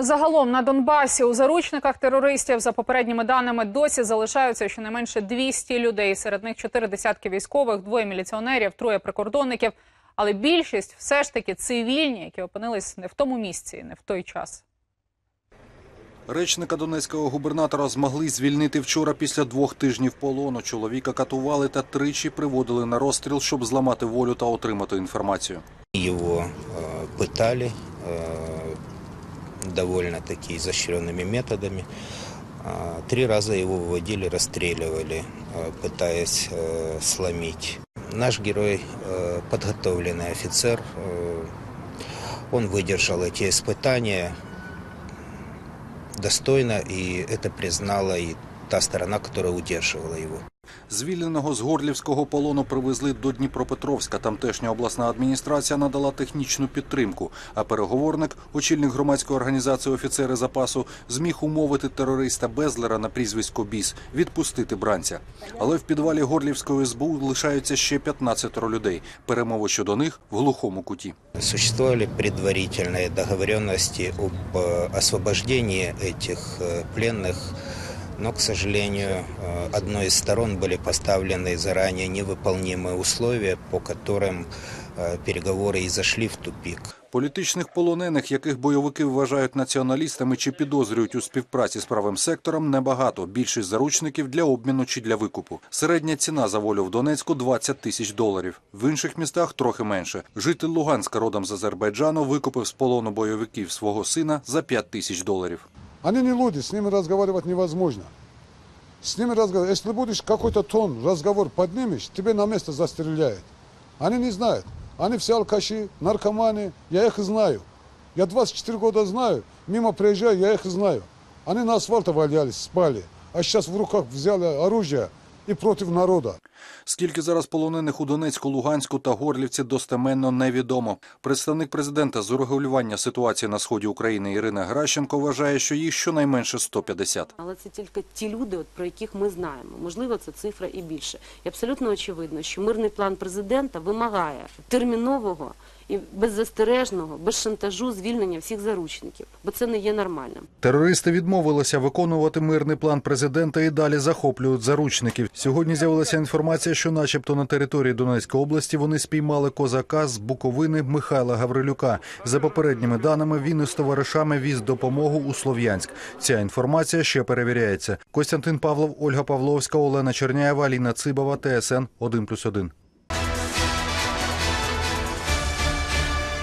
Загалом на Донбасі у заручниках терористів за попередніми даними досі залишаються щонайменше 200 людей. Серед них чотири десятки військових, двоє міліціонерів, троє прикордонників. Але більшість все ж таки цивільні, які опинились не в тому місці, не в той час. Речника донецького губернатора змогли звільнити вчора після двох тижнів полону. Чоловіка катували та тричі приводили на розстріл, щоб зламати волю та отримати інформацію. Его э, пытали э, довольно-таки изощренными методами. А, Три раза его выводили, расстреливали, э, пытаясь э, сломить. Наш герой, э, подготовленный офицер, э, он выдержал эти испытания достойно, и это признала и та сторона, которая удерживала его. Звільненого з горлівського полону привезли до Дніпропетровська. Тамтешня обласна адміністрація надала технічну підтримку. А переговорник, очільник громадської організації офіцери запасу, зміг умовити терориста Безлера на прізвисько Біс відпустити бранця. Але в підвалі Горлівської СБУ лишаються ще 15 людей. Перемови щодо них в глухому куті. Существовали предварительные договоренности об э, освобождении этих э, пленных, но, к сожалению, э, одной из сторон были поставлены заранее невыполнимые условия, по которым э, переговоры и зашли в тупик. Політичних полонених, яких бойовики вважають націоналістами чи підозрюють у співпраці з правим сектором, небагато. Більшість заручників для обміну чи для викупу. Середня ціна за волю в Донецьку 20 тисяч доларів. В інших містах трохи менше. Житель Луганська родом з Азербайджану викупив з полону бойовиків свого сина за 5 тисяч доларів. Они не люди, с ними разговаривать невозможно. С ними разговаривать. Если будешь какой-то тон, разговор поднимешь, тебе на место застреляют. Они не знают. Они все алкаши, наркоманы. Я их знаю. Я 24 года знаю. Мимо проезжаю, я их знаю. Они на асфальте валялись, спали. А сейчас в руках взяли оружие и против народа. Скільки зараз полонених у Донецьку, Луганську та Горлівці достеменно невідомо. Представник президента з урегулювання ситуації на сході України Ірина Гращенко вважає, що їх щонайменше 150. Але це тільки ті люди, от, про яких ми знаємо. Можливо, це цифра і більше. І абсолютно очевидно, що мирний план президента вимагає термінового і беззастережного, без шантажу звільнення всіх заручників, бо це не є нормальним. Терористи відмовилися виконувати мирний план президента і далі захоплюють заручників. Сьогодні з'явилася інформація, що, начебто, на території Донецької області вони спіймали козака з Буковини Михайла Гаврилюка. За попередніми даними, він із товаришами віз допомогу у Слов'янськ. Ця інформація ще перевіряється. Костянтин Павлов, Ольга Павловська, Олена Черняєва, Аліна Цибова, ТСН 1+,1.